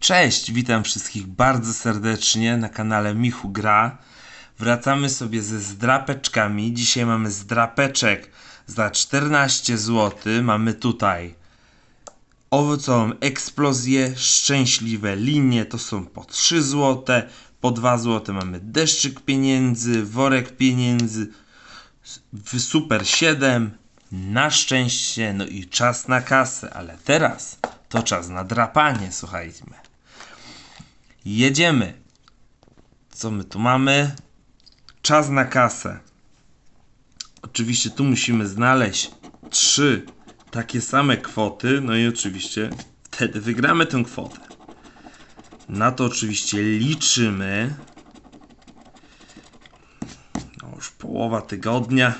Cześć, witam wszystkich bardzo serdecznie na kanale Michu Gra. Wracamy sobie ze zdrapeczkami. Dzisiaj mamy zdrapeczek za 14 zł. Mamy tutaj owocową eksplozję, szczęśliwe linie to są po 3 zł, po 2 zł mamy deszczyk pieniędzy, worek pieniędzy, Super 7, na szczęście, no i czas na kasę, ale teraz to czas na drapanie, słuchajcie. Jedziemy. Co my tu mamy? Czas na kasę. Oczywiście tu musimy znaleźć trzy takie same kwoty, no i oczywiście wtedy wygramy tę kwotę. Na to oczywiście liczymy. No już połowa tygodnia.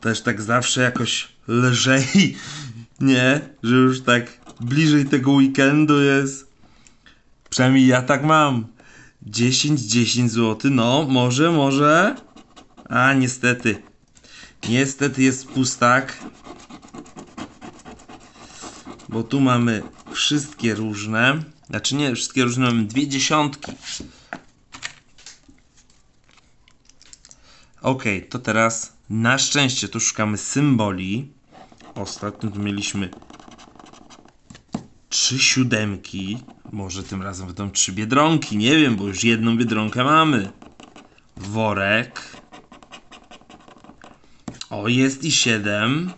Też tak zawsze jakoś lżej, nie? Że już tak bliżej tego weekendu jest. Przynajmniej ja tak mam. 10, 10 zł. No, może, może. A, niestety. Niestety jest pustak. Bo tu mamy wszystkie różne. Znaczy nie, wszystkie różne mamy dwie dziesiątki. Ok, to teraz na szczęście tu szukamy symboli. Ostatnio tu mieliśmy trzy siódemki. Może tym razem będą trzy biedronki. Nie wiem, bo już jedną biedronkę mamy. Worek. O, jest i siedem.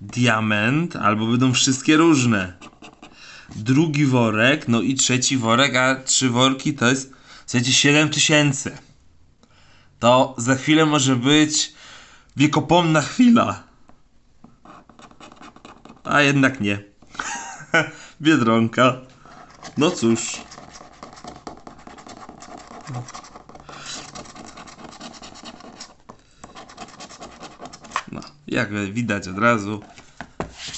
Diament, albo będą wszystkie różne. Drugi worek, no i trzeci worek, a trzy worki to jest, słuchajcie, 7 tysięcy. To za chwilę może być wiekopomna chwila. A jednak nie. Biedronka. No cóż. No, jak widać od razu,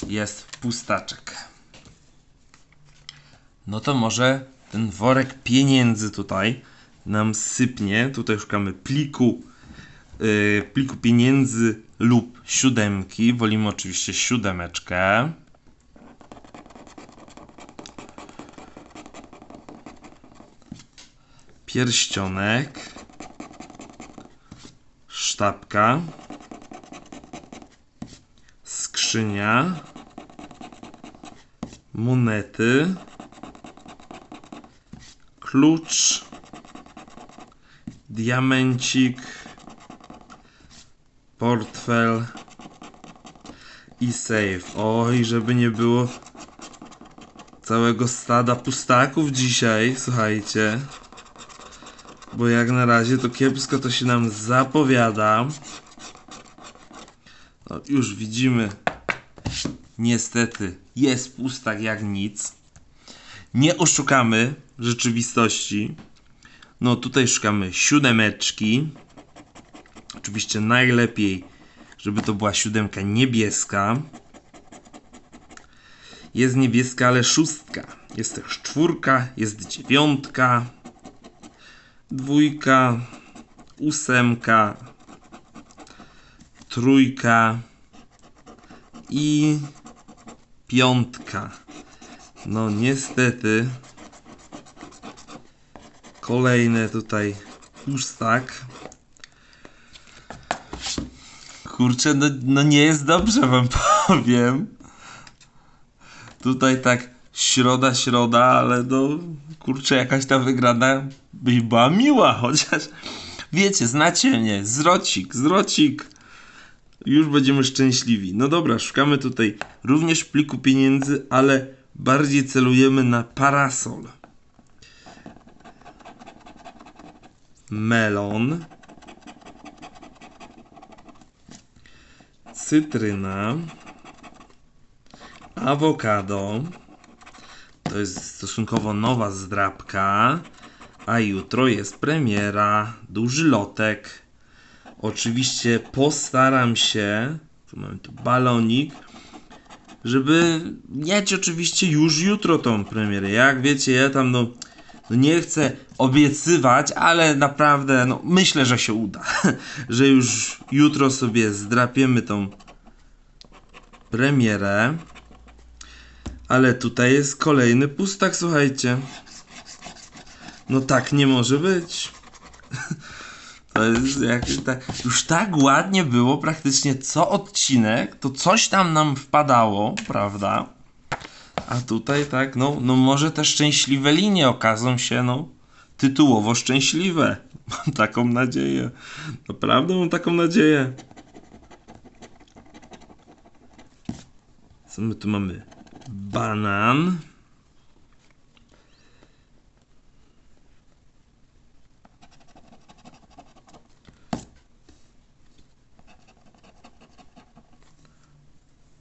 jest pustaczek. No to może ten worek pieniędzy tutaj nam sypnie. Tutaj szukamy pliku, yy, pliku pieniędzy lub siódemki. Wolimy oczywiście siódemeczkę. Pierścionek. Sztabka. Skrzynia. Monety. Klucz. Diamencik. Portfel. I safe. Oj, żeby nie było całego stada pustaków dzisiaj, słuchajcie. Bo jak na razie to kiepsko to się nam zapowiada. No, już widzimy. Niestety jest pustak jak nic. Nie oszukamy rzeczywistości. No tutaj szukamy siódemeczki. Oczywiście najlepiej, żeby to była siódemka niebieska. Jest niebieska, ale szóstka. Jest też czwórka, jest dziewiątka dwójka, ósemka, trójka i piątka. No niestety kolejny tutaj pustak. Kurczę, no, no nie jest dobrze wam powiem. Tutaj tak środa, środa, ale no kurczę, jakaś ta wygrana by była miła, chociaż wiecie, znacie mnie, zrocik, zrocik. Już będziemy szczęśliwi. No dobra, szukamy tutaj również pliku pieniędzy, ale bardziej celujemy na parasol. Melon. Cytryna. Awokado. To jest stosunkowo nowa zdrabka. A jutro jest premiera. Duży lotek. Oczywiście postaram się. Tu mamy tu balonik. Żeby mieć oczywiście już jutro tą premierę. Jak wiecie, ja tam no, no nie chcę obiecywać, ale naprawdę no, myślę, że się uda. że już jutro sobie zdrapiemy tą premierę. Ale tutaj jest kolejny pustak, słuchajcie. No tak nie może być. To jest jak, tak, już tak ładnie było praktycznie co odcinek, to coś tam nam wpadało, prawda? A tutaj tak, no, no może te szczęśliwe linie okażą się, no, tytułowo szczęśliwe. Mam taką nadzieję. Naprawdę mam taką nadzieję. Co my tu mamy? Banan.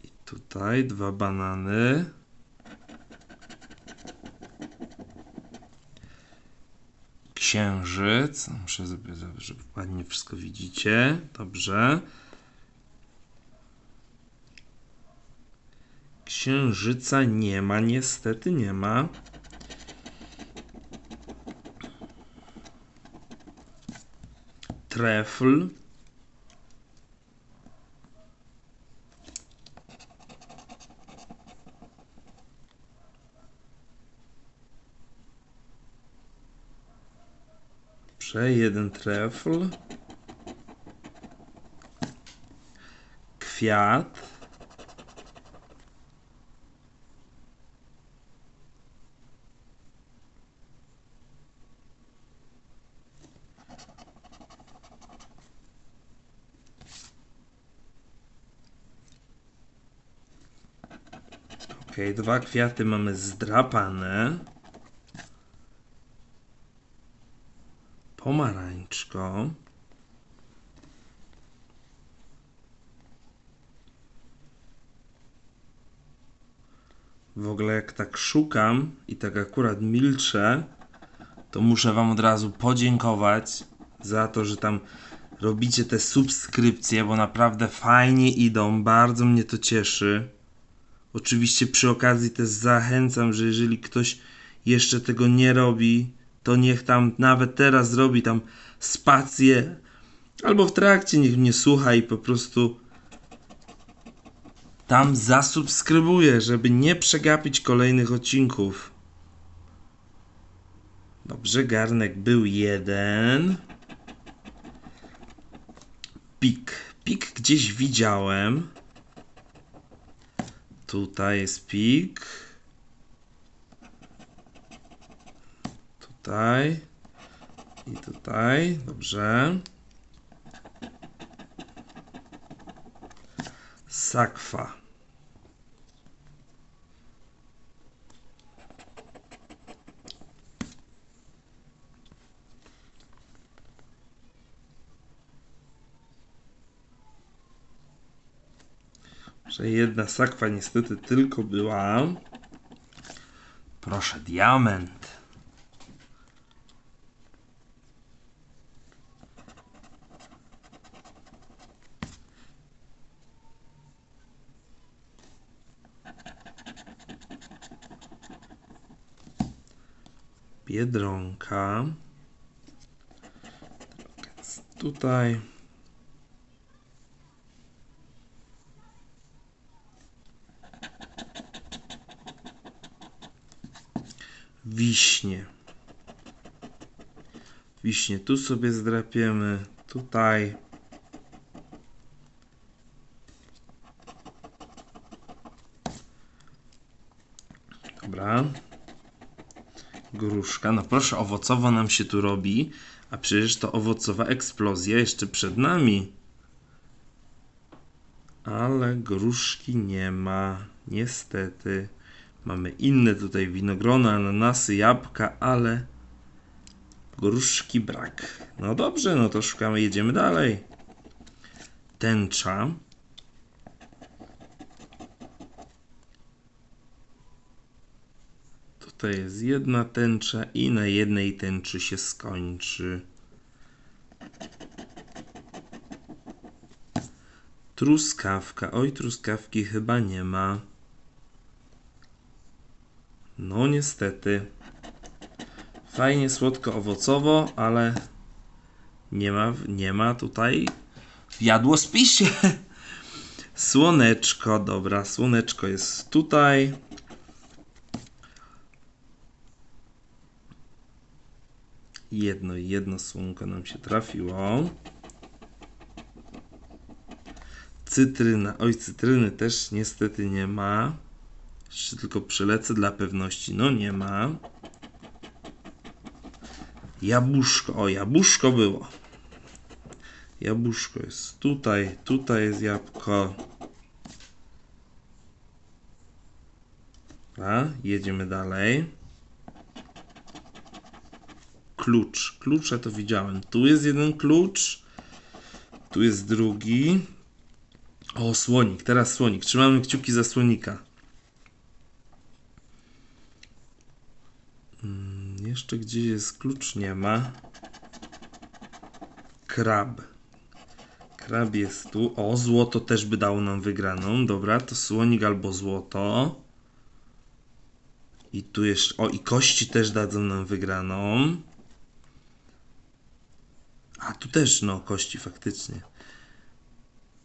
I tutaj dwa banany. Księżyc. Muszę żeby ładnie wszystko widzicie. Dobrze. Księżyca nie ma, niestety nie ma. Trefl. Prze jeden trefl. Kwiat. Dwa kwiaty mamy zdrapane. Pomarańczko. W ogóle jak tak szukam i tak akurat milczę, to muszę wam od razu podziękować za to, że tam robicie te subskrypcje, bo naprawdę fajnie idą, bardzo mnie to cieszy. Oczywiście przy okazji też zachęcam, że jeżeli ktoś jeszcze tego nie robi, to niech tam nawet teraz zrobi tam spację albo w trakcie niech mnie słucha i po prostu tam zasubskrybuje, żeby nie przegapić kolejnych odcinków. Dobrze, garnek był jeden. Pik. Pik gdzieś widziałem. Tutaj jest pik. Tutaj. I tutaj. Dobrze. Sakwa. Że jedna sakwa niestety tylko była. Proszę, diament. Biedronka. Jest Tutaj. Wiśnie. Wiśnie tu sobie zdrapiemy. Tutaj. Dobra. Gruszka. No proszę, owocowo nam się tu robi. A przecież to owocowa eksplozja jeszcze przed nami. Ale gruszki nie ma. Niestety. Mamy inne tutaj winogrona, ananasy, jabłka, ale gruszki brak. No dobrze, no to szukamy, jedziemy dalej. Tęcza. Tutaj jest jedna tęcza i na jednej tęczy się skończy. Truskawka. Oj, truskawki chyba nie ma. No niestety. Fajnie słodko-owocowo, ale nie ma, nie ma tutaj jadło spisie. Słoneczko, dobra, słoneczko jest tutaj. Jedno, jedno słonko nam się trafiło. Cytryna, oj cytryny też niestety nie ma. Jeszcze tylko przelecę dla pewności. No nie ma. Jabłuszko. O, jabłuszko było. Jabłuszko jest tutaj. Tutaj jest jabłko. A, jedziemy dalej. Klucz. Klucze to widziałem. Tu jest jeden klucz. Tu jest drugi. O, słonik. Teraz słonik. Trzymamy kciuki za słonika. Mm, jeszcze gdzieś jest klucz? Nie ma. Krab. Krab jest tu. O, złoto też by dało nam wygraną. Dobra, to słonik albo złoto. I tu jeszcze. O, i kości też dadzą nam wygraną. A tu też, no, kości faktycznie.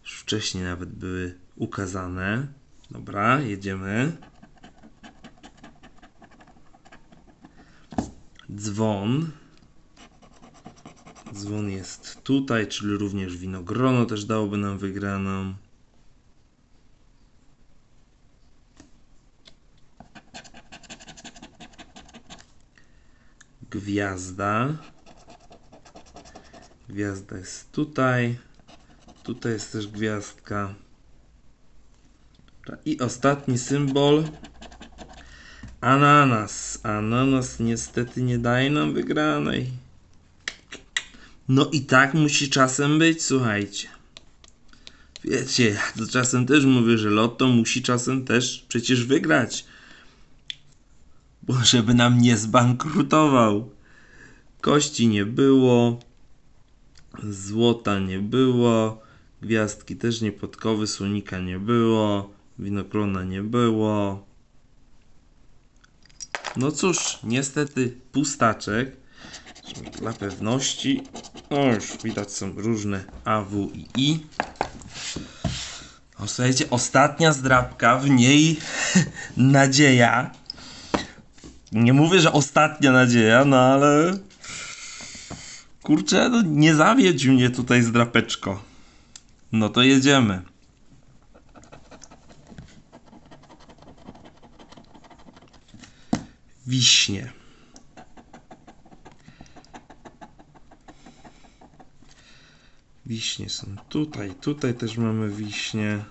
Już wcześniej nawet były ukazane. Dobra, jedziemy. Dzwon. Dzwon jest tutaj, czyli również winogrono też dałoby nam wygraną. Gwiazda. Gwiazda jest tutaj. Tutaj jest też gwiazdka. I ostatni symbol. Ananas. Ananas niestety nie daje nam wygranej. No i tak musi czasem być, słuchajcie. Wiecie, ja to czasem też mówię, że Lotto musi czasem też przecież wygrać. Bo żeby nam nie zbankrutował. Kości nie było. Złota nie było. Gwiazdki też nie podkowy. Słonika nie było. Winokrona nie było. No cóż, niestety pustaczek. Dla pewności. O, już widać są różne A, W i I. O, słuchajcie, ostatnia zdrabka, w niej nadzieja. Nie mówię, że ostatnia nadzieja, no ale kurczę, no nie zawiedź mnie tutaj zdrapeczko. No to jedziemy. Wiśnie. Wiśnie są tutaj, tutaj też mamy wiśnie.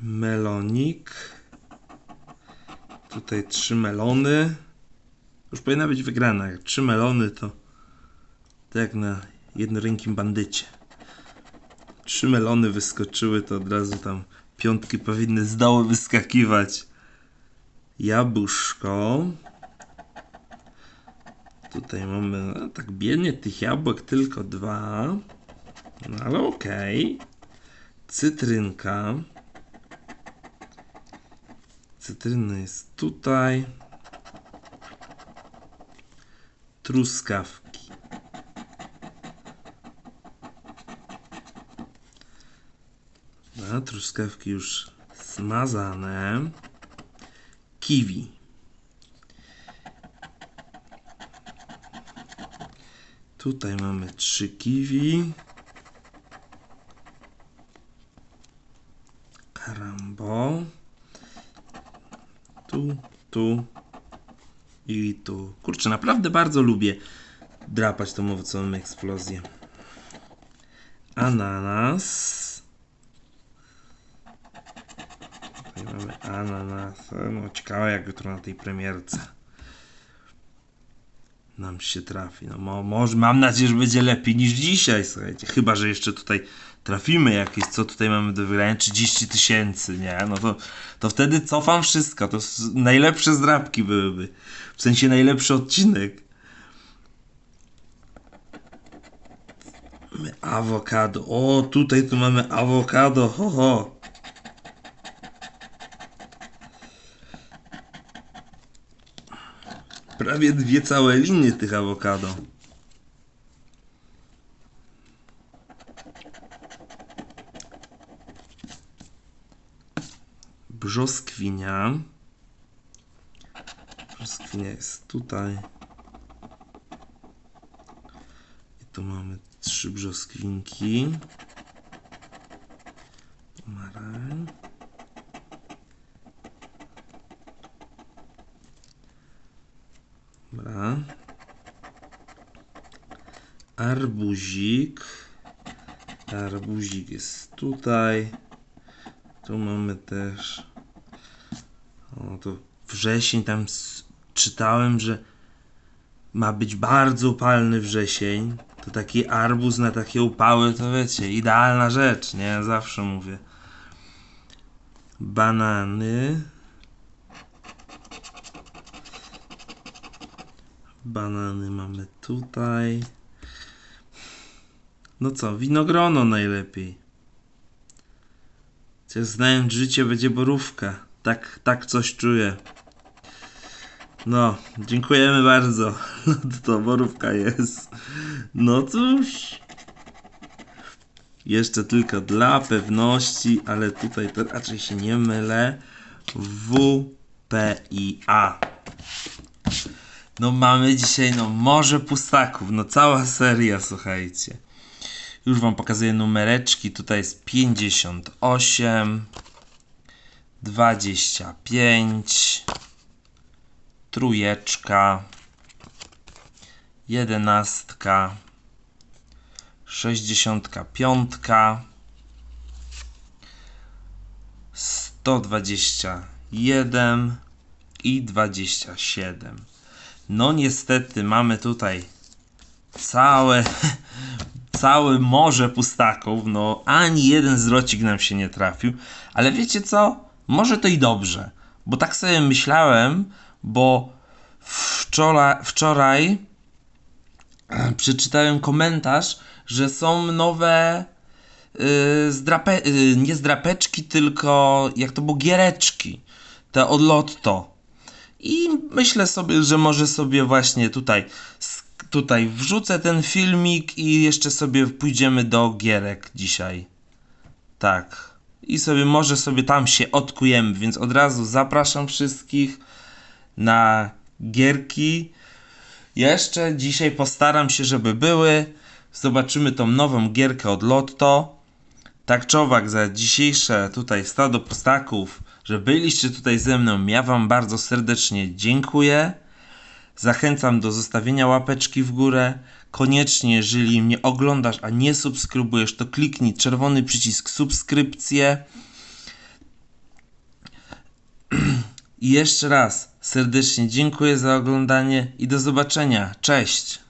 Melonik. Tutaj trzy melony. Już powinna być wygrana. Jak trzy melony to, jak na jednorękim bandycie. Trzy melony wyskoczyły, to od razu tam piątki powinny z dołu wyskakiwać. Jabłuszko. Tutaj mamy no, tak biednie tych jabłek tylko dwa. No ale okej. Cytrynka. Cytryna jest tutaj. Truskawki. A truskawki już smazane. Kiwi. Tutaj mamy trzy kiwi. Karambo. Tu, tu i tu. Kurczę, naprawdę bardzo lubię drapać tą owocową eksplozję. Ananas. Tutaj mamy ananas. No ciekawe jak jutro na tej premierce nam się trafi. No mo, może, mam nadzieję, że będzie lepiej niż dzisiaj, słuchajcie. Chyba, że jeszcze tutaj trafimy jakieś, co tutaj mamy do wygrania, 30 tysięcy, nie? No to, to wtedy cofam wszystko. To najlepsze zdrabki byłyby. W sensie najlepszy odcinek. Mamy awokado. O, tutaj tu mamy awokado. Ho, ho. Prawie dwie całe linie tych awokado. brzoskwinia. Brzoskwinia jest tutaj. I tu mamy trzy brzoskwinki. Pomarań. Dobra. Arbuzik. Arbuzik jest tutaj. Tu mamy też. O, to wrzesień. Tam czytałem, że ma być bardzo upalny wrzesień. To taki arbuz na takie upały, to wiecie, idealna rzecz, nie? Zawsze mówię. Banany. Banany mamy tutaj. No co, winogrono najlepiej. Chociaż znając życie będzie borówka. Tak, tak coś czuję. No, dziękujemy bardzo. No to, borówka jest. No cóż. Jeszcze tylko dla pewności, ale tutaj to raczej się nie mylę. W, P i A. No mamy dzisiaj no morze pustaków, no cała seria, słuchajcie. Już wam pokazuję numereczki, tutaj jest 58, 25, trójeczka, jedenastka, sześćdziesiątka piątka, 121 i 27. No niestety mamy tutaj całe, całe morze pustaków. No ani jeden zwrocik nam się nie trafił. Ale wiecie co? Może to i dobrze. Bo tak sobie myślałem, bo wczoraj, wczoraj przeczytałem komentarz, że są nowe yy, zdrape, yy, nie zdrapeczki, tylko jak to było giereczki. Te od Lotto. I myślę sobie, że może sobie właśnie tutaj, tutaj wrzucę ten filmik i jeszcze sobie pójdziemy do gierek dzisiaj. Tak. I sobie może sobie tam się odkujemy, więc od razu zapraszam wszystkich na gierki. Jeszcze dzisiaj postaram się, żeby były. Zobaczymy tą nową gierkę od Lotto. Tak czy owak za dzisiejsze tutaj stado pustaków, że byliście tutaj ze mną. Ja Wam bardzo serdecznie dziękuję. Zachęcam do zostawienia łapeczki w górę. Koniecznie, jeżeli mnie oglądasz, a nie subskrybujesz, to kliknij czerwony przycisk subskrypcję. I jeszcze raz serdecznie dziękuję za oglądanie i do zobaczenia. Cześć!